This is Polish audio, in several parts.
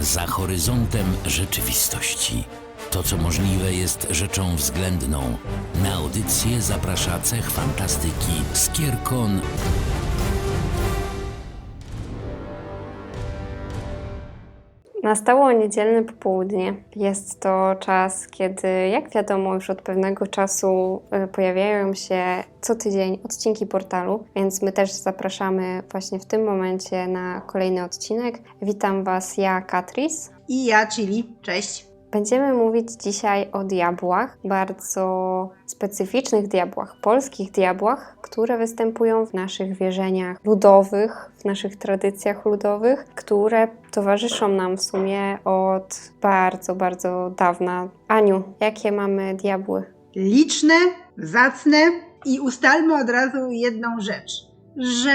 Za horyzontem rzeczywistości. To, co możliwe, jest rzeczą względną. Na audycję zaprasza cech fantastyki Skierkon Nastało niedzielne popołudnie. Jest to czas, kiedy, jak wiadomo, już od pewnego czasu y, pojawiają się co tydzień odcinki portalu, więc my też zapraszamy właśnie w tym momencie na kolejny odcinek. Witam Was, ja, Katris. I ja, Chili. Cześć. Będziemy mówić dzisiaj o diabłach, bardzo specyficznych diabłach, polskich diabłach, które występują w naszych wierzeniach ludowych, w naszych tradycjach ludowych, które towarzyszą nam w sumie od bardzo, bardzo dawna. Aniu, jakie mamy diabły? Liczne, zacne i ustalmy od razu jedną rzecz, że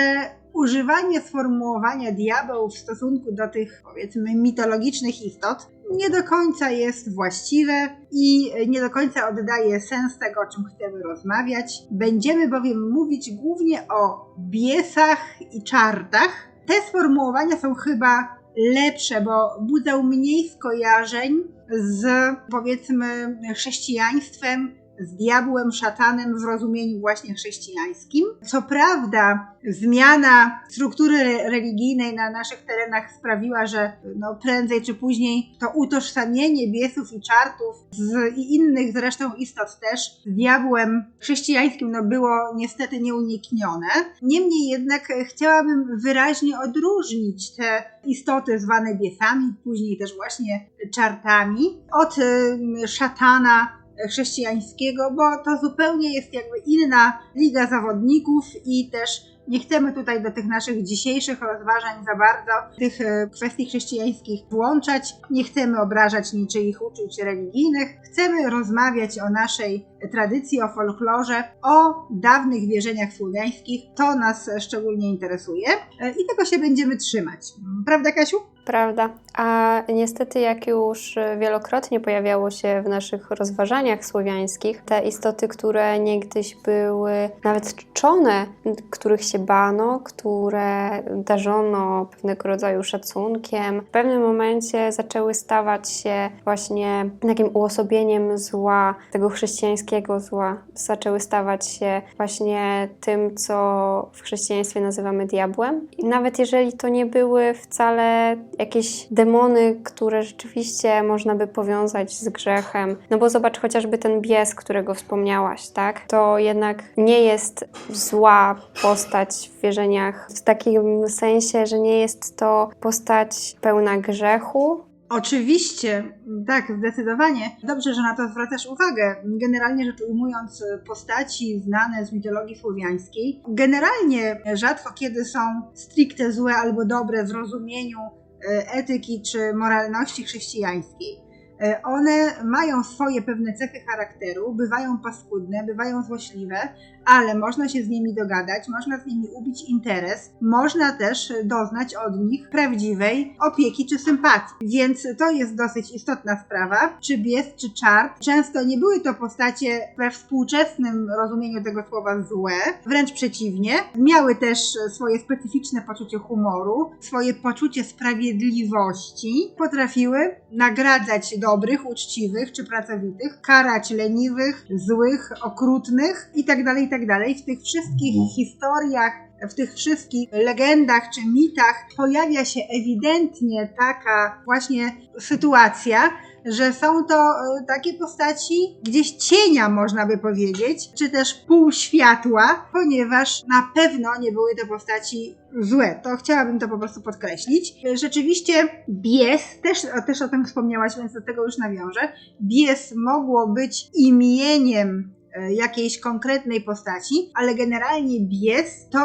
używanie sformułowania diabeł w stosunku do tych, powiedzmy, mitologicznych istot nie do końca jest właściwe i nie do końca oddaje sens tego, o czym chcemy rozmawiać. Będziemy bowiem mówić głównie o biesach i czartach. Te sformułowania są chyba lepsze, bo budzą mniej skojarzeń z powiedzmy chrześcijaństwem, z diabłem, szatanem w rozumieniu właśnie chrześcijańskim. Co prawda, zmiana struktury re- religijnej na naszych terenach sprawiła, że no, prędzej czy później to utożsamienie biesów i czartów z, i innych zresztą istot też z diabłem chrześcijańskim no, było niestety nieuniknione. Niemniej jednak chciałabym wyraźnie odróżnić te istoty zwane biesami, później też właśnie czartami, od e, szatana chrześcijańskiego, bo to zupełnie jest jakby inna liga zawodników i też nie chcemy tutaj do tych naszych dzisiejszych rozważań za bardzo tych e, kwestii chrześcijańskich włączać. Nie chcemy obrażać niczyich uczuć religijnych. Chcemy rozmawiać o naszej tradycji, o folklorze, o dawnych wierzeniach słowiańskich. To nas szczególnie interesuje e, i tego się będziemy trzymać. Prawda, Kasiu? Prawda. A niestety, jak już wielokrotnie pojawiało się w naszych rozważaniach słowiańskich, te istoty, które niegdyś były nawet czczone, których się bano, które darzono pewnego rodzaju szacunkiem, w pewnym momencie zaczęły stawać się właśnie takim uosobieniem zła, tego chrześcijańskiego zła. Zaczęły stawać się właśnie tym, co w chrześcijaństwie nazywamy diabłem. I nawet jeżeli to nie były wcale jakieś demony, które rzeczywiście można by powiązać z grzechem. No bo zobacz chociażby ten bies, którego wspomniałaś, tak? To jednak nie jest zła postać w wierzeniach w takim sensie, że nie jest to postać pełna grzechu, Oczywiście, tak, zdecydowanie. Dobrze, że na to zwracasz uwagę. Generalnie rzecz ujmując, postaci znane z mitologii słowiańskiej, generalnie rzadko kiedy są stricte złe albo dobre w rozumieniu e, etyki czy moralności chrześcijańskiej. E, One mają swoje pewne cechy charakteru, bywają paskudne, bywają złośliwe, ale można się z nimi dogadać, można z nimi ubić interes, można też doznać od nich prawdziwej opieki czy sympatii. Więc to jest dosyć istotna sprawa. Czy bies, czy czart. Często nie były to postacie we współczesnym rozumieniu tego słowa złe, wręcz przeciwnie. Miały też swoje specyficzne poczucie humoru, swoje poczucie sprawiedliwości. Potrafiły nagradzać dobrych, uczciwych czy pracowitych, karać leniwych, złych, okrutnych itd. itd. W tych wszystkich historiach, w tych wszystkich legendach czy mitach pojawia się ewidentnie taka właśnie sytuacja, że są to e, takie postaci gdzieś cienia, można by powiedzieć, czy też półświatła, ponieważ na pewno nie były to postaci złe. To chciałabym to po prostu podkreślić. E, Rzeczywiście bies, też, też o tym wspomniałaś, więc do tego już nawiążę. Bies mogło być imieniem jakiejś konkretnej postaci, ale generalnie bies to,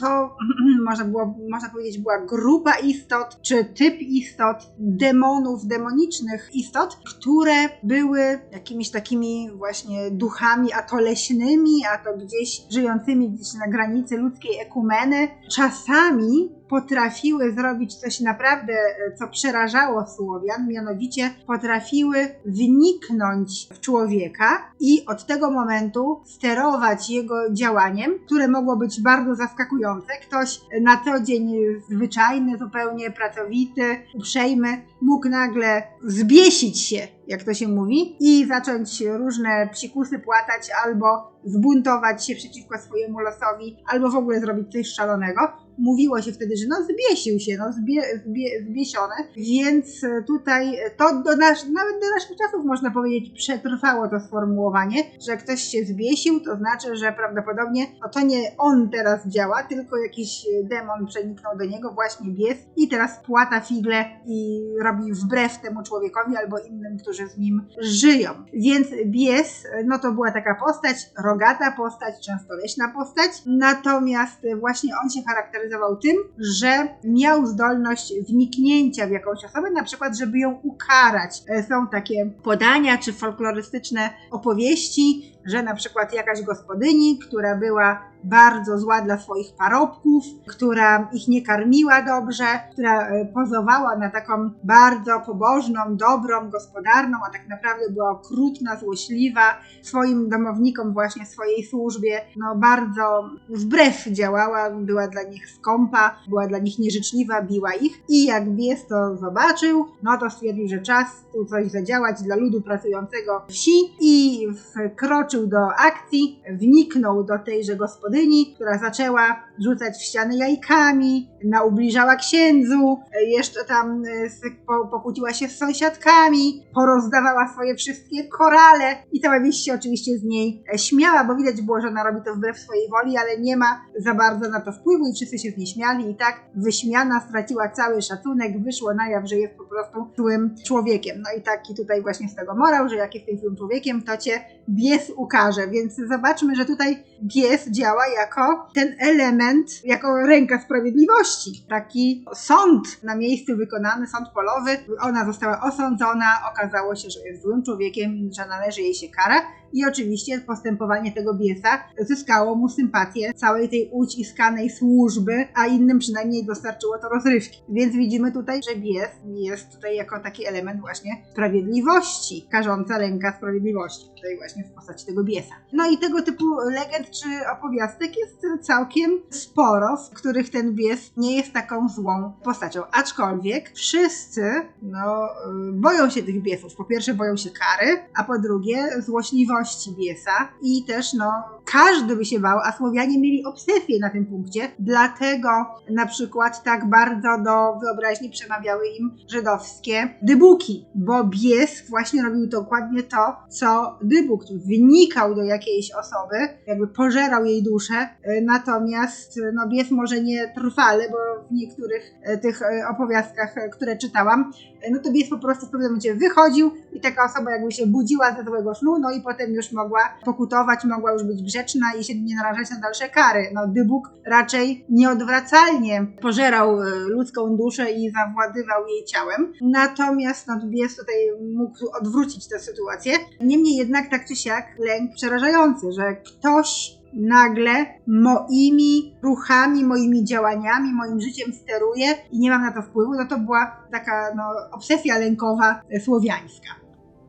to można, było, można powiedzieć była grupa istot, czy typ istot, demonów, demonicznych istot, które były jakimiś takimi właśnie duchami, a to leśnymi, a to gdzieś żyjącymi gdzieś na granicy ludzkiej ekumeny. Czasami potrafiły zrobić coś naprawdę, e, co przerażało Słowian, mianowicie potrafiły wniknąć w człowieka i od tego momentu sterować jego działaniem, które mogło być bardzo zaskakujące. Ktoś na co dzień zwyczajny, zupełnie pracowity, uprzejmy, mógł nagle zbiesić się, jak to się mówi, i zacząć różne psikusy płatać albo zbuntować się przeciwko swojemu losowi, albo w ogóle zrobić coś szalonego. Mówiło się wtedy, że no zbiesił się, no zbie, zbie, zbiesione, więc tutaj to do nasz, nawet do naszych czasów można powiedzieć przetrwało to sformułowanie, że ktoś się zbiesił, to znaczy, że prawdopodobnie no to nie on teraz działa, tylko jakiś demon przeniknął do niego, właśnie bies i teraz płata figle i robi wbrew temu człowiekowi albo innym, którzy z nim żyją. Więc bies, no to była taka postać, rogata postać, często leśna postać, natomiast właśnie on się charakteryzował tym, że miał zdolność wniknięcia w jakąś osobę, na przykład, żeby ją ukarać. E, Są takie podania czy folklorystyczne opowieści, że na przykład jakaś gospodyni, która była bardzo zła dla swoich parobków, która ich nie karmiła dobrze, która e, pozowała na taką bardzo pobożną, dobrą, gospodarną, a tak naprawdę była okrutna, złośliwa swoim domownikom, właśnie swojej służbie, no bardzo wbrew działała, była dla nich skąpa, była dla nich nieżyczliwa, biła ich. I jak bies to zobaczył, no to stwierdził, że czas tu coś zadziałać dla ludu pracującego wsi i wkroczył do akcji, wniknął do tejże gospodyni, która zaczęła rzucać w ściany jajkami, naubliżała księdzu, jeszcze tam e, pokłóciła się z sąsiadkami, porozdawała swoje wszystkie korale i cała wieś się oczywiście z niej e, śmiała, bo widać było, że ona robi to wbrew swojej woli, ale nie ma za bardzo na to wpływu i wszyscy się z niej śmiali i tak wyśmiana straciła cały szacunek, wyszło na jaw, że jest po prostu złym człowiekiem. No i taki tutaj właśnie z tego morał, że jak jesteś złym człowiekiem, to cię bies ukaże, więc zobaczmy, że tutaj bies działa jako ten element, jako ręka sprawiedliwości. Taki sąd na miejscu wykonany, sąd polowy. Ona została osądzona, okazało się, że jest złym człowiekiem, że należy jej się kara. I oczywiście postępowanie tego biesa zyskało mu sympatię całej tej uciskanej służby, a innym przynajmniej dostarczyło to rozrywki. Więc widzimy tutaj, że bies jest tutaj jako taki element właśnie sprawiedliwości, karząca ręka sprawiedliwości, tutaj właśnie w postaci tego biesa. No i tego typu legend czy opowiastek jest całkiem sporo, w których ten bies nie jest taką złą postacią. Aczkolwiek wszyscy no, y, boją się tych biesów. Po pierwsze boją się kary, a po drugie złośliwości biesa i też no każdy by się bał, a Słowianie mieli obsesję na tym punkcie, dlatego na przykład tak bardzo do wyobraźni przemawiały im żydowskie dybuki, bo bies właśnie robił dokładnie to, co dybuk, wynikał do jakiejś osoby, jakby pożerał jej duszę, natomiast no bies może nie trwale, bo w niektórych y, tych y, opowiastkach, y, które czytałam, no to bies po prostu w pewnym momencie wychodził i taka osoba jakby się budziła ze złego snu, no i potem już mogła pokutować, mogła już być grzeczna i się nie narażać na dalsze kary. No dybuk raczej nieodwracalnie pożerał y, ludzką duszę i zawładywał jej ciałem. Natomiast no, bies tutaj mógł odwrócić tę sytuację. Niemniej jednak tak czy siak lęk przerażający, że ktoś nagle moimi ruchami, moimi działaniami, moim życiem steruje i nie mam na to wpływu, no to była taka no, obsesja lękowa e, słowiańska.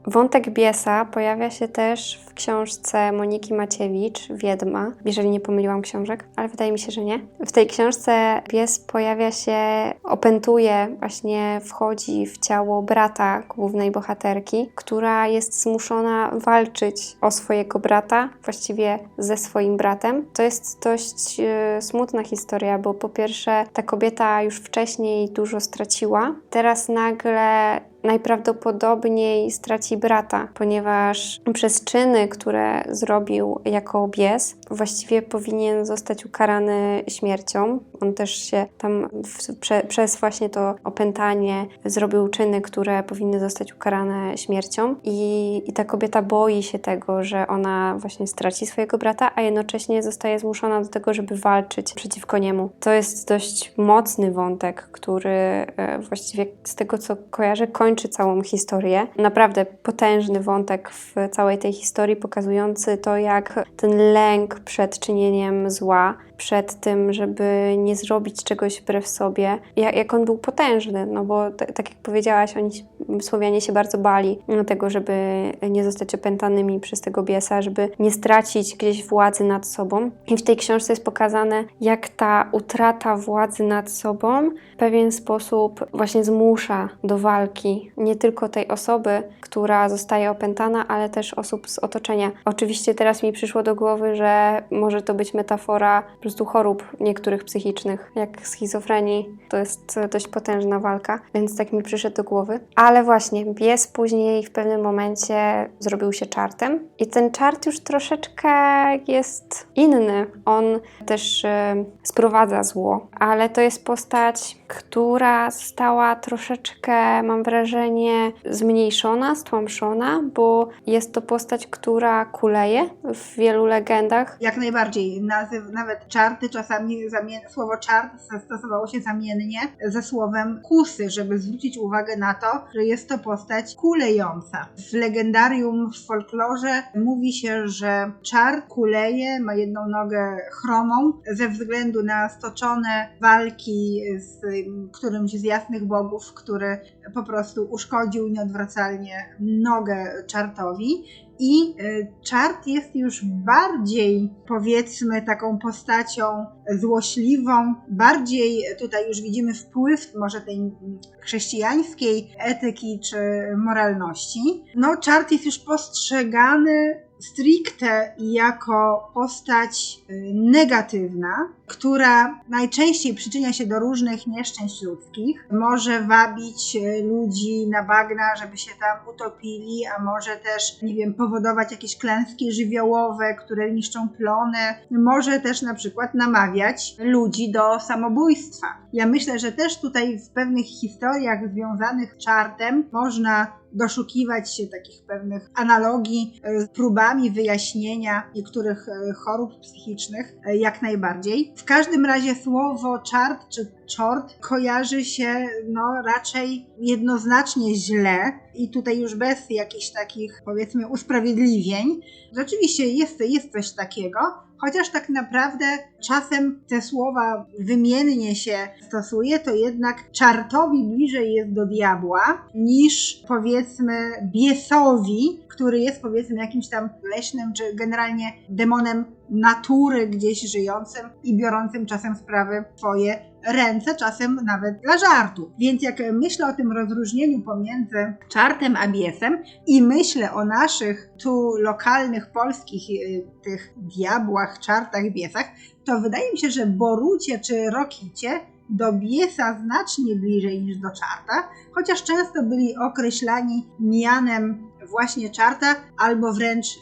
Wątek biesa pojawia się też w książce Moniki Maciewicz, Wiedma, jeżeli nie pomyliłam książek, ale wydaje mi się, że nie. W tej książce pies pojawia się, opętuje, właśnie wchodzi w ciało brata głównej bohaterki, która jest zmuszona walczyć o swojego brata, właściwie ze swoim bratem. To jest dość e, smutna historia, bo po pierwsze ta kobieta już wcześniej dużo straciła, teraz nagle najprawdopodobniej straci brata, ponieważ przez czyny, które zrobił jako bies, właściwie powinien zostać ukarany śmiercią. On też się tam w, prze, przez właśnie to opętanie zrobił czyny, które powinny zostać ukarane śmiercią i, i ta kobieta boi się tego, że ona właśnie straci swojego brata, a jednocześnie zostaje zmuszona do tego, żeby walczyć przeciwko niemu. To jest dość mocny wątek, który e, właściwie z tego co kojarzę kończy całą historię. Naprawdę potężny wątek w całej tej historii, pokazujący to, jak ten lęk przed czynieniem zła przed tym, żeby nie zrobić czegoś wbrew sobie, jak, jak on był potężny, no bo tak jak powiedziałaś, oni, Słowianie się bardzo bali tego, żeby nie zostać opętanymi przez tego biesa, żeby nie stracić gdzieś władzy nad sobą. I w tej książce jest pokazane, jak ta utrata władzy nad sobą w pewien sposób właśnie zmusza do walki nie tylko tej osoby, która zostaje opętana, ale też osób z otoczenia. Oczywiście teraz mi przyszło do głowy, że może to być metafora prostu chorób niektórych psychicznych, jak schizofrenii. To jest dość potężna walka, więc tak mi przyszedł do głowy. Ale właśnie, bies później w pewnym momencie zrobił się czartem i ten czart już troszeczkę jest inny. On też e, sprowadza zło, ale to jest postać, która została troszeczkę, mam wrażenie, zmniejszona, stłamszona, bo jest to postać, która kuleje w wielu legendach. Jak najbardziej. Nazyw, nawet czarty czasami, słowo czart stosowało się zamiennie ze słowem kusy, żeby zwrócić uwagę na to, że jest to postać kulejąca. W legendarium, w folklorze mówi się, że czart kuleje, ma jedną nogę chromą ze względu na stoczone walki z ym, którymś z jasnych bogów, który po prostu uszkodził nieodwracalnie nogę czartowi. I y, czart jest już bardziej, powiedzmy, taką postacią złośliwą, bardziej tutaj już widzimy wpływ może tej chrześcijańskiej etyki czy moralności. No, czart jest już postrzegany stricte jako postać y, negatywna, która najczęściej przyczynia się do różnych nieszczęść ludzkich. Może wabić y, ludzi na bagna, żeby się tam utopili, a może też, nie wiem, powodować jakieś klęski żywiołowe, które niszczą plony. Może też na przykład namawiać ludzi do samobójstwa. Ja myślę, że też tutaj w pewnych historiach związanych z czartem można doszukiwać się takich pewnych analogii e, z próbami wyjaśnienia niektórych e, chorób psychicznych, e, jak najbardziej. W każdym razie słowo czart czy czort kojarzy się no, raczej jednoznacznie źle i tutaj już bez jakichś takich powiedzmy usprawiedliwień. Rzeczywiście jest, jest coś takiego, chociaż tak naprawdę czasem te słowa wymiennie się stosuje, to jednak czartowi bliżej jest do diabła niż powiedzmy biesowi, który jest powiedzmy jakimś tam leśnym czy generalnie demonem natury gdzieś żyjącym i biorącym czasem sprawy swoje ręce, czasem nawet dla żartu. Więc jak myślę o tym rozróżnieniu pomiędzy czartem a biesem i myślę o naszych tu lokalnych polskich y, tych diabłach, czartach, biesach, to wydaje mi się, że Borucie czy Rokicie do biesa znacznie bliżej niż do czarta, chociaż często byli określani mianem właśnie czarta albo wręcz y,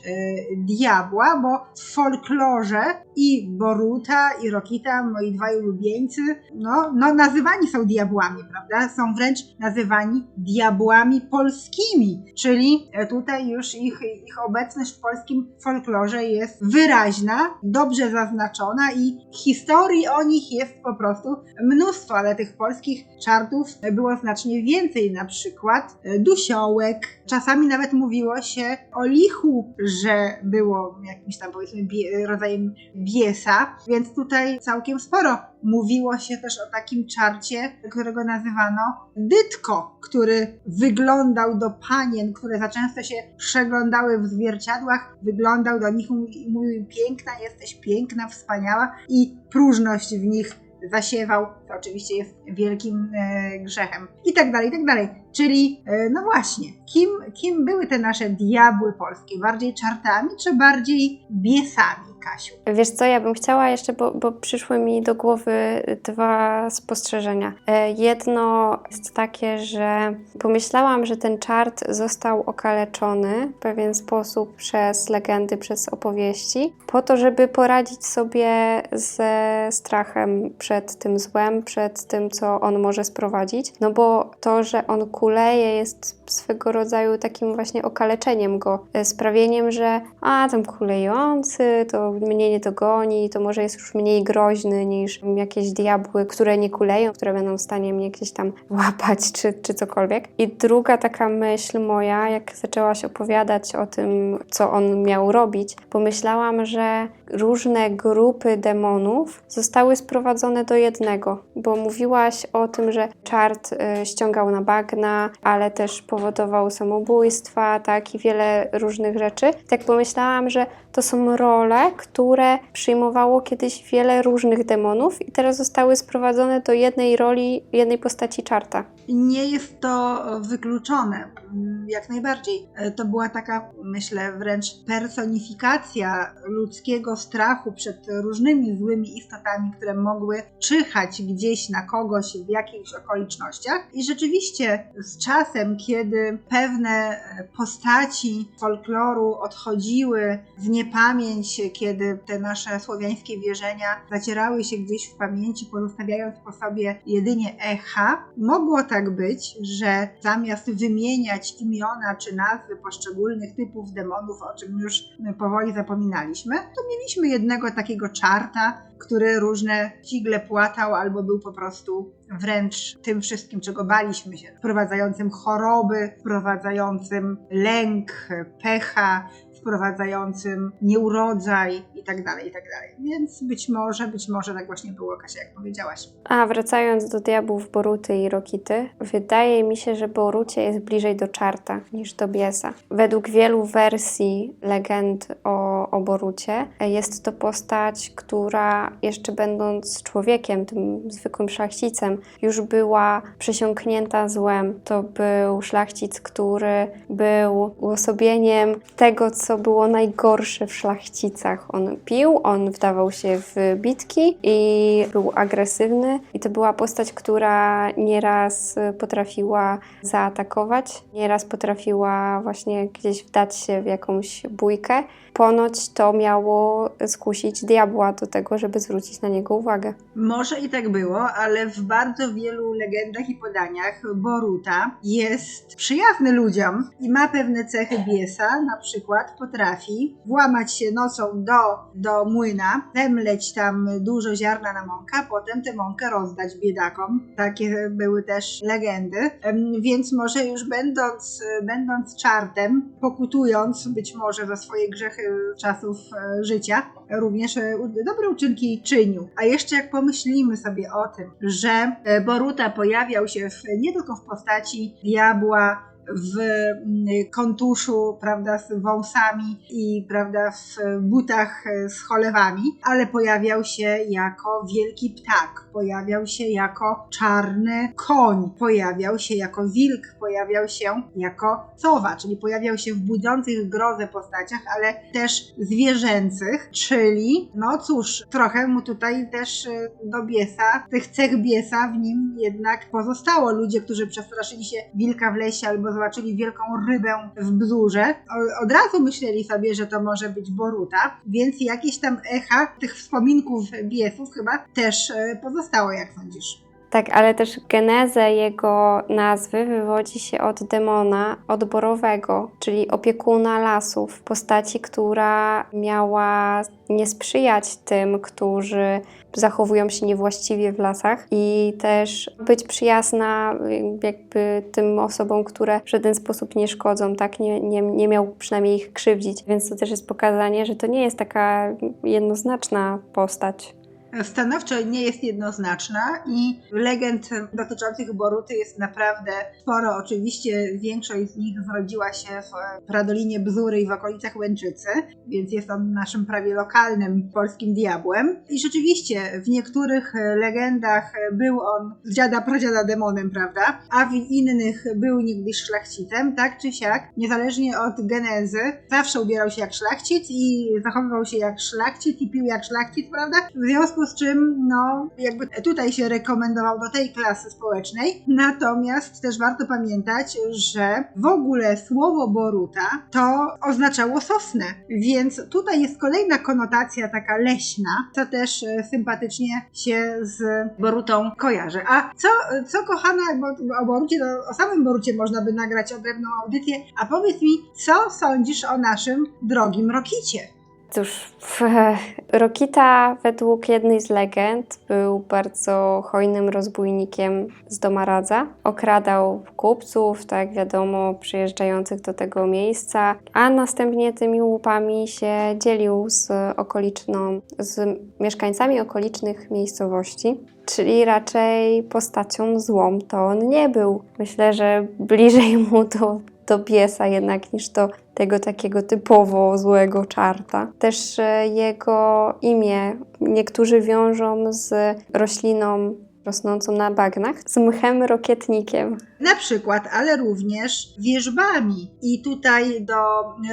diabła, bo w folklorze i Boruta i Rokita, moi dwaj ulubieńcy, no, no nazywani są diabłami, prawda? Są wręcz nazywani diabłami polskimi, czyli tutaj już ich, ich obecność w polskim folklorze jest wyraźna, dobrze zaznaczona i historii o nich jest po prostu mnóstwo, ale tych polskich czartów było znacznie więcej, na przykład e, dusiołek, czasami nawet mówiło się o lichu, że było jakimś tam powiedzmy rodzajem biesa, więc tutaj całkiem sporo mówiło się też o takim czarcie, którego nazywano Dytko, który wyglądał do panien, które za często się przeglądały w zwierciadłach, wyglądał do nich i mówił piękna jesteś, piękna, wspaniała i próżność w nich zasiewał, to oczywiście jest wielkim e, grzechem. I tak dalej, i tak dalej. Czyli, e, no właśnie, kim, kim były te nasze diabły polskie? Bardziej czartami, czy bardziej biesami, Kasiu? Wiesz co, ja bym chciała jeszcze, bo, bo przyszły mi do głowy dwa spostrzeżenia. E, Jedno jest takie, że pomyślałam, że ten czart został okaleczony w pewien sposób przez legendy, przez opowieści, po to, żeby poradzić sobie ze strachem przed tym złem, przed tym, co on może sprowadzić. No bo to, że on kuleje, jest swego rodzaju takim właśnie okaleczeniem go, e, sprawieniem, że a tam kulejący, to mnie nie dogoni, to może jest już mniej groźny niż jakieś diabły, które nie kuleją, które będą w stanie mnie gdzieś tam łapać czy, czy cokolwiek. I druga taka myśl moja, jak zaczęłaś opowiadać o tym, co on miał robić, pomyślałam, że różne grupy demonów zostały sprowadzone do jednego, bo mówiłaś o tym, że czart y, ściągał na bagna, ale też powodował samobójstwa, tak, i wiele różnych rzeczy. Tak pomyślałam, że to są role, które przyjmowało kiedyś wiele różnych demonów i teraz zostały sprowadzone do jednej roli, jednej postaci czarta. Nie jest to wykluczone, mm, jak najbardziej. E, To była taka, myślę, wręcz personifikacja ludzkiego strachu przed różnymi złymi istotami, które mogły czyhać gdzieś na kogoś w jakichś okolicznościach. I rzeczywiście z czasem, kiedy pewne e, postaci folkloru odchodziły w niepamięć, kiedy te nasze słowiańskie wierzenia zacierały się gdzieś w pamięci, pozostawiając po sobie jedynie echa, mogło tak być, że zamiast wymieniać imiona czy nazwy poszczególnych typów demonów, o czym już powoli zapominaliśmy, to mieliśmy jednego takiego czarta, który różne figle płatał albo był po prostu wręcz tym wszystkim, czego baliśmy się, wprowadzającym choroby, wprowadzającym lęk, pecha, wprowadzającym nieurodzaj i tak dalej, i tak dalej. Więc być może, być może tak właśnie było, Kasia, jak powiedziałaś. A wracając do diabłów Boruty i Rokity, wydaje mi się, że Borucie jest bliżej do czarta niż do biesa. Według wielu wersji legend o, o Borucie jest to postać, która jeszcze będąc człowiekiem, tym zwykłym szlachcicem, już była przesiąknięta złem. To był szlachcic, który był uosobieniem tego, co było najgorsze w szlachcicach. On pił, on wdawał się w bitki i był agresywny. I to była postać, która nieraz potrafiła zaatakować, nieraz potrafiła właśnie gdzieś wdać się w jakąś bójkę. Ponoć to miało skusić diabła do tego, żeby zwrócić na niego uwagę. Może i tak było, ale w bardzo wielu legendach i podaniach Boruta jest przyjazny ludziom i ma pewne cechy biesa, na przykład potrafi włamać się nocą do, do młyna, zemleć tam dużo ziarna na mąkę, a potem tę mąkę rozdać biedakom. Takie były też legendy, więc może już będąc, będąc czartem, pokutując być może za swoje grzechy czasów e, życia, również e, dobre uczynki czynił. A jeszcze jak pomyślimy sobie o tym, że e, Boruta pojawiał się w, nie tylko w postaci diabła, w mm, kontuszu, prawda, z wąsami i prawda, w butach e, z cholewami, ale pojawiał się jako wielki ptak, pojawiał się jako czarny koń, pojawiał się jako wilk, pojawiał się jako sowa, czyli pojawiał się w budzących grozę postaciach, ale też zwierzęcych, czyli no cóż, trochę mu tutaj też e, do biesa, tych cech biesa w nim jednak pozostało. Ludzie, którzy przestraszyli się wilka w lesie albo zobaczyli wielką rybę w bzurze, o- od razu myśleli sobie, że to może być Boruta, więc jakieś tam echa tych wspominków biesów chyba też e, pozostało, jak sądzisz. Tak, ale też genezę jego nazwy wywodzi się od demona odborowego, czyli opiekuna lasów, postaci, która miała nie sprzyjać tym, którzy zachowują się niewłaściwie w lasach i też być przyjazna jakby tym osobom, które w żaden sposób nie szkodzą, tak? Nie, nie, nie miał przynajmniej ich krzywdzić. Więc to też jest pokazanie, że to nie jest taka jednoznaczna postać. Stanowczo nie jest jednoznaczna i legend dotyczących Boruty jest naprawdę sporo. Oczywiście większość z nich zrodziła się w Pradolinie Bzury i w okolicach Łęczycy, więc jest on naszym prawie lokalnym polskim diabłem. I rzeczywiście w niektórych legendach był on z dziada pradziada demonem, prawda? A w innych był niegdyś szlachcicem, tak czy siak, niezależnie od genezy, zawsze ubierał się jak szlachcic i zachowywał się jak szlachcic i pił jak szlachcic, prawda? W związku związku z czym, no, jakby tutaj się rekomendował do tej klasy społecznej. Natomiast też warto pamiętać, że w ogóle słowo Boruta to oznaczało sosnę, więc tutaj jest kolejna konotacja taka leśna, co też e, sympatycznie się z Borutą kojarzy. A co, co kochana, bo o Borucie, to o samym Borucie można by nagrać odrębną audycję, a powiedz mi, co sądzisz o naszym drogim Rokicie? Cóż, Rokita według jednej z legend był bardzo hojnym rozbójnikiem z Domaradza. Okradał kupców, tak wiadomo, przyjeżdżających do tego miejsca, a następnie tymi łupami się dzielił z okoliczną, z mieszkańcami okolicznych miejscowości. Czyli raczej postacią złą to on nie był. Myślę, że bliżej mu do, do piesa jednak niż do tego takiego typowo złego czarta. Też e, jego imię niektórzy wiążą z rośliną rosnącą na bagnach, z mchem rokietnikiem. Na przykład, ale również wierzbami. I tutaj do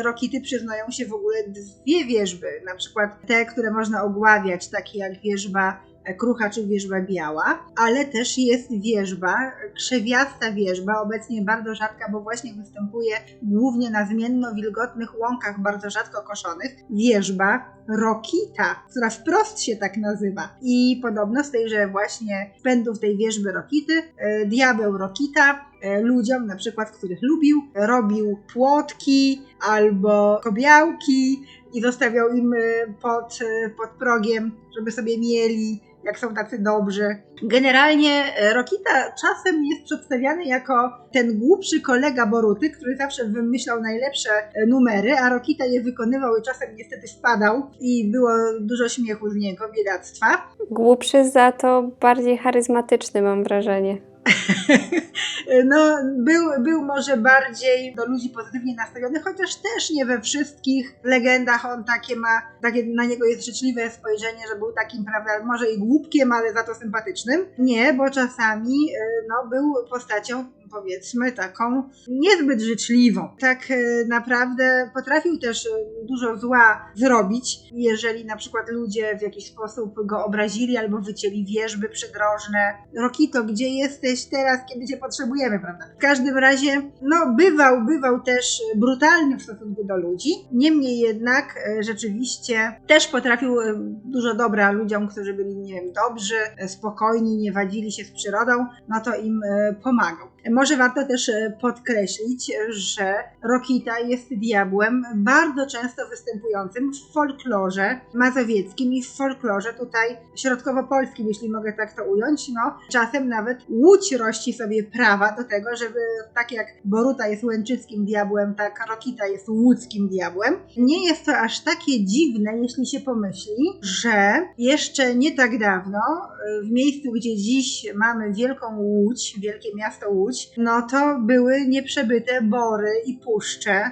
Rokity przyznają się w ogóle dwie wierzby. Na przykład te, które można ogławiać, takie jak wierzba krucha czy wierzba biała, ale też jest wierzba, krzewiasta wierzba, obecnie bardzo rzadka, bo właśnie występuje głównie na zmienno-wilgotnych łąkach, bardzo rzadko koszonych, wierzba Rokita, która wprost się tak nazywa. I podobno z tejże właśnie pędów tej wierzby Rokity, e, diabeł Rokita e, ludziom, na przykład, których lubił, robił płotki albo kobiałki i zostawiał im e, pod, e, pod progiem, żeby sobie mieli, jak są tacy dobrzy. Generalnie e, Rokita czasem jest przedstawiany jako ten głupszy kolega Boruty, który zawsze wymyślał najlepsze e, numery, a Rokita je wykonywał i czasem niestety wpadał i było dużo śmiechu z niego, biedactwa. Głupszy za to bardziej charyzmatyczny, mam wrażenie. no, był, był może bardziej do ludzi pozytywnie nastawiony, chociaż też nie we wszystkich legendach on takie ma, takie na niego jest życzliwe spojrzenie, że był takim, prawda, może i głupkiem, ale za to sympatycznym. Nie, bo czasami y, no, był postacią powiedzmy taką niezbyt życzliwą. Tak e, naprawdę potrafił też e, dużo zła zrobić, jeżeli na przykład ludzie w jakiś sposób go obrazili albo wycięli wierzby przydrożne. Rokito, gdzie jesteś teraz, kiedy cię potrzebujemy, prawda? W każdym razie, no bywał, bywał też brutalny w stosunku do ludzi. Niemniej jednak e, rzeczywiście też potrafił dużo dobra ludziom, którzy byli, nie wiem, dobrzy, spokojni, nie wadzili się z przyrodą, no to im pomagał. Może warto też e, podkreślić, że Rokita jest diabłem bardzo często występującym w folklorze mazowieckim i w folklorze tutaj środkowo-polskim, jeśli mogę tak to ująć. No, czasem nawet Łódź rości sobie prawa do tego, żeby tak jak Boruta jest łęczyckim diabłem, tak Rokita jest łódzkim diabłem. Nie jest to aż takie dziwne, jeśli się pomyśli, że jeszcze nie tak dawno e, w miejscu, gdzie dziś mamy wielką Łódź, wielkie miasto Łódź, no to były nieprzebyte bory i puszcze.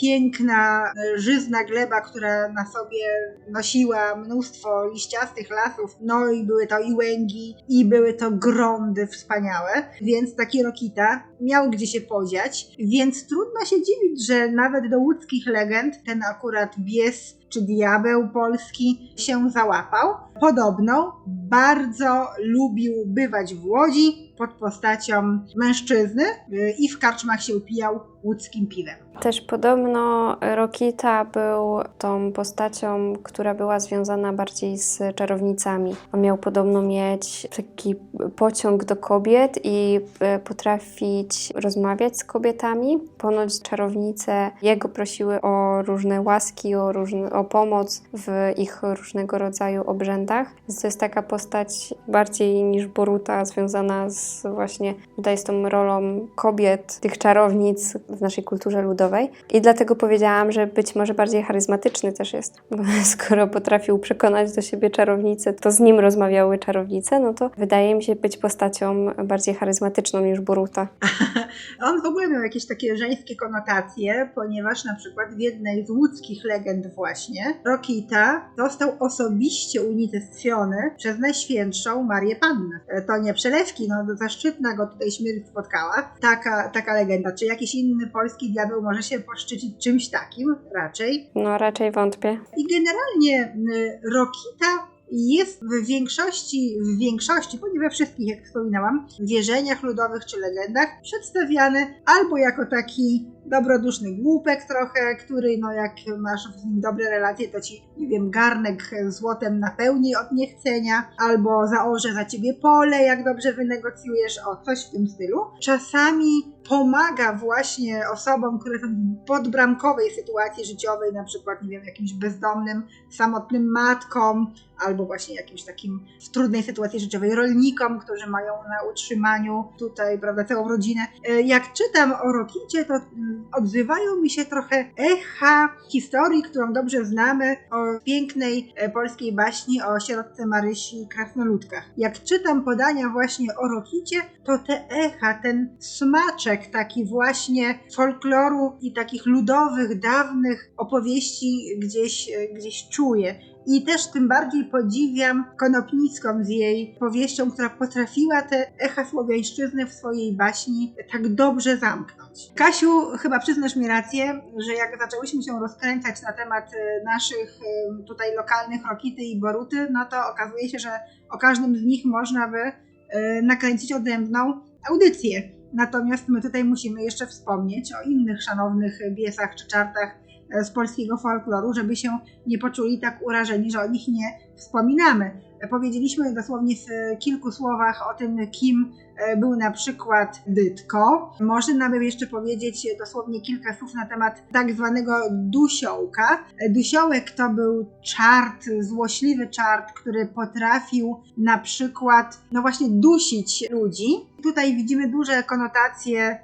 Piękna, żyzna gleba, która na sobie nosiła mnóstwo liściastych lasów, no i były to i łęgi, i były to grądy wspaniałe, więc taki Rokita miał gdzie się podziać, więc trudno się dziwić, że nawet do łódzkich legend ten akurat bies czy diabeł polski się załapał. Podobno bardzo lubił bywać w Łodzi pod postacią mężczyzny y, i w karczmach się upijał łódzkim piwem. Też podobno Rokita był tą postacią, która była związana bardziej z czarownicami. On miał podobno mieć taki pociąg do kobiet i e, potrafić rozmawiać z kobietami. Ponoć czarownice jego prosiły o różne łaski, o, różne, o pomoc w ich różnego rodzaju obrzędach. Więc to jest taka postać bardziej niż Boruta, związana z właśnie tutaj z tą rolą kobiet, tych czarownic w naszej kulturze ludowej. I dlatego powiedziałam, że być może bardziej charyzmatyczny też jest. Skoro potrafił przekonać do siebie czarownice, to z nim rozmawiały czarownice, no to wydaje mi się być postacią bardziej charyzmatyczną niż Boruta. On w ogóle miał jakieś takie żeńskie konotacje, ponieważ na przykład w jednej z łódzkich legend właśnie Rokita został osobiście unicestwiony przez Najświętszą Marię Pannę. To nie przelewki, no zaszczytna go tutaj śmierć spotkała. Taka, taka legenda. Czy jakiś inny polski diabeł może się poszczycić czymś takim? Raczej. No raczej wątpię. I generalnie y, Rokita jest w większości, w większości, bo nie we wszystkich, jak wspominałam, wierzeniach ludowych czy legendach przedstawiany albo jako taki dobroduszny głupek trochę, który no jak masz z nim dobre relacje, to ci, nie wiem, garnek złotem napełni od niechcenia, albo zaorze za ciebie pole, jak dobrze wynegocjujesz, o coś w tym stylu. Czasami pomaga właśnie osobom, które są w podbramkowej sytuacji życiowej, na przykład, nie wiem, jakimś bezdomnym, samotnym matkom, albo właśnie jakimś takim w trudnej sytuacji życiowej rolnikom, którzy mają na utrzymaniu tutaj, prawda, całą rodzinę. E, Jak czytam o Rokicie, to mm, odzywają mi się trochę echa historii, którą dobrze znamy, o pięknej e, polskiej baśni o sierotce Marysi krasnoludkach. Jak czytam podania właśnie o Rokicie, to te echa, ten smaczek taki właśnie folkloru i takich ludowych, dawnych opowieści gdzieś, e, gdzieś czuję. I też tym bardziej podziwiam Konopnicką z jej powieścią, która potrafiła te echa słowiańszczyzny w swojej baśni tak dobrze zamknąć. Kasiu, chyba przyznasz mi rację, że jak zaczęłyśmy się rozkręcać na temat e, naszych e, tutaj lokalnych Rokity i Boruty, no to okazuje się, że o każdym z nich można by e, nakręcić odrębną audycję. Natomiast my tutaj musimy jeszcze wspomnieć o innych szanownych biesach czy czartach z polskiego folkloru, żeby się nie poczuli tak urażeni, że o nich nie wspominamy. E, Powiedzieliśmy dosłownie w kilku słowach o tym, kim e, był na przykład Dytko. Można nawet jeszcze powiedzieć dosłownie kilka słów na temat tak zwanego dusiołka. E, Dusiołek to był czart, złośliwy czart, który potrafił na przykład, no właśnie, dusić ludzi. Tutaj widzimy duże konotacje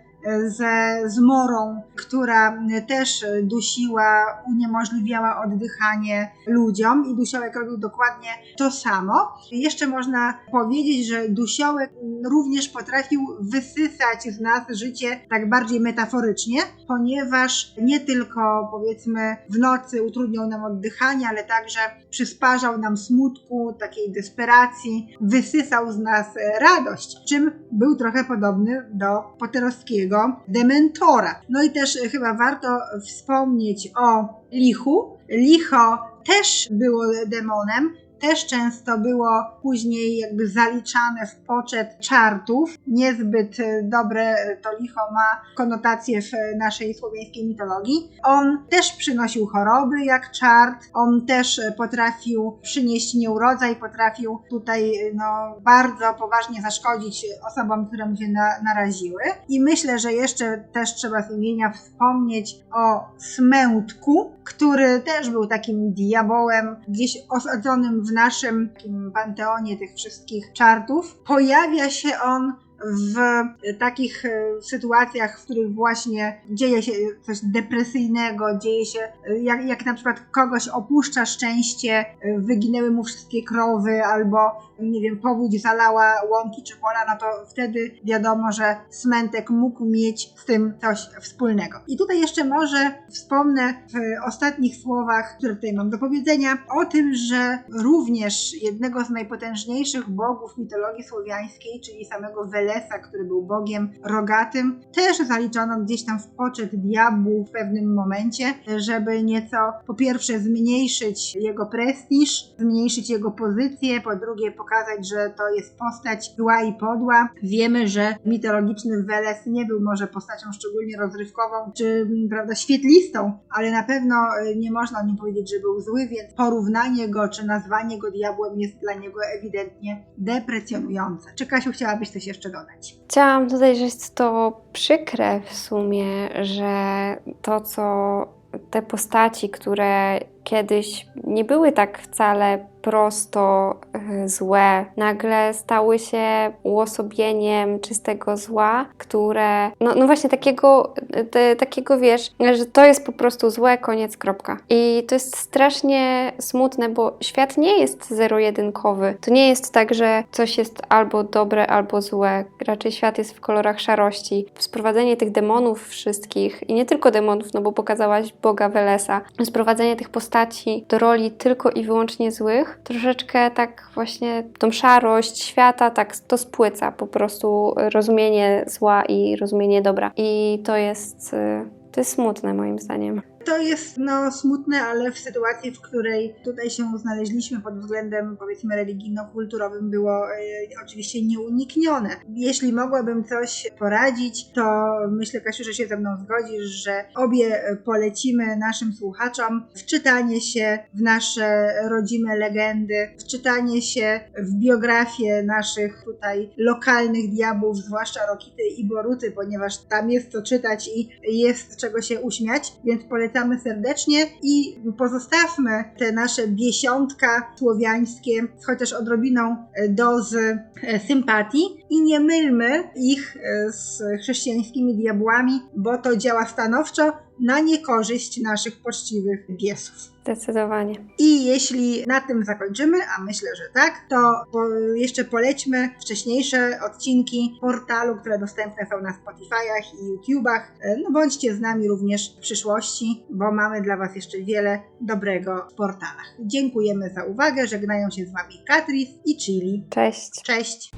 ze zmorą, która też dusiła, uniemożliwiała oddychanie ludziom i dusiołek robił dokładnie to samo. Jeszcze można powiedzieć, że dusiołek również potrafił wysysać z nas życie tak bardziej metaforycznie, ponieważ nie tylko powiedzmy w nocy utrudniał nam oddychanie, ale także przysparzał nam smutku, takiej desperacji, wysysał z nas radość, czym był trochę podobny do Poterowskiego Dementora. No i też e, chyba warto wspomnieć o lichu. Licho też było demonem, też często było później jakby zaliczane w poczet czartów. Niezbyt e, dobre e, to licho ma konotacje w e, naszej słowiańskiej mitologii. On też przynosił choroby jak czart, on też potrafił przynieść nieurodzaj, potrafił tutaj no, bardzo poważnie zaszkodzić osobom, które mu się na, naraziły. I myślę, że jeszcze też trzeba z imienia wspomnieć o Smętku, który też był takim diabołem, gdzieś osadzonym w naszym takim panteonie tych wszystkich czartów. Pojawia się on w takich e, sytuacjach, w których właśnie dzieje się coś depresyjnego, dzieje się, e, jak, jak na przykład kogoś opuszcza szczęście, e, wyginęły mu wszystkie krowy, albo nie wiem, powódź zalała łąki czy pola, no to wtedy wiadomo, że Smentek mógł mieć z tym coś wspólnego. I tutaj jeszcze może wspomnę w ostatnich słowach, które tutaj mam do powiedzenia, o tym, że również jednego z najpotężniejszych bogów mitologii słowiańskiej, czyli samego Welesa, który był bogiem rogatym, też zaliczono gdzieś tam w poczet diabłu w pewnym momencie, żeby nieco po pierwsze zmniejszyć jego prestiż, zmniejszyć jego pozycję, po drugie pokazać, że to jest postać zła i podła. Wiemy, że mitologiczny Weles nie był może postacią szczególnie rozrywkową czy prawda, świetlistą, ale na pewno e, nie można o nim powiedzieć, że był zły, więc porównanie go czy nazwanie go diabłem jest dla niego ewidentnie deprecjonujące. Czy Kasiu chciałabyś coś jeszcze dodać? Chciałam dodać, że jest to przykre w sumie, że to, co te postaci, które kiedyś nie były tak wcale prosto e, złe, nagle stały się uosobieniem czystego zła, które, no, no właśnie takiego, te, takiego wiesz, że to jest po prostu złe, koniec, kropka. I to jest strasznie smutne, bo świat nie jest zero-jedynkowy. To nie jest tak, że coś jest albo dobre, albo złe. Raczej świat jest w kolorach szarości. Sprowadzenie tych demonów wszystkich, i nie tylko demonów, no bo pokazałaś Boga Welesa, sprowadzenie tych postaci do roli tylko i wyłącznie złych, troszeczkę tak właśnie tą szarość świata tak to spłyca po prostu rozumienie zła i rozumienie dobra. I to jest, y, to jest smutne moim zdaniem. To jest no smutne, ale w sytuacji, w której tutaj się znaleźliśmy pod względem powiedzmy religijno-kulturowym było e, oczywiście nieuniknione. Jeśli mogłabym coś poradzić, to myślę Kasiu, że się ze mną zgodzisz, że obie e, polecimy naszym słuchaczom wczytanie się w nasze rodzime legendy, wczytanie się w biografię naszych tutaj lokalnych diabłów, zwłaszcza Rokity i Boruty, ponieważ tam jest co czytać i jest czego się uśmiać, więc polecamy serdecznie i pozostawmy te nasze biesiątka słowiańskie z chociaż odrobiną e, dozy e, sympatii i nie mylmy ich e, z chrześcijańskimi diabłami, bo to działa stanowczo na niekorzyść naszych poczciwych biesów. Zdecydowanie. I jeśli na tym zakończymy, a myślę, że tak, to po, jeszcze polećmy wcześniejsze odcinki portalu, które dostępne są na Spotify'ach i YouTubach. E, No bądźcie z nami również w przyszłości, bo mamy dla Was jeszcze wiele dobrego w portalach. Dziękujemy za uwagę, żegnają się z Wami Katris i Chili. Cześć. Cześć!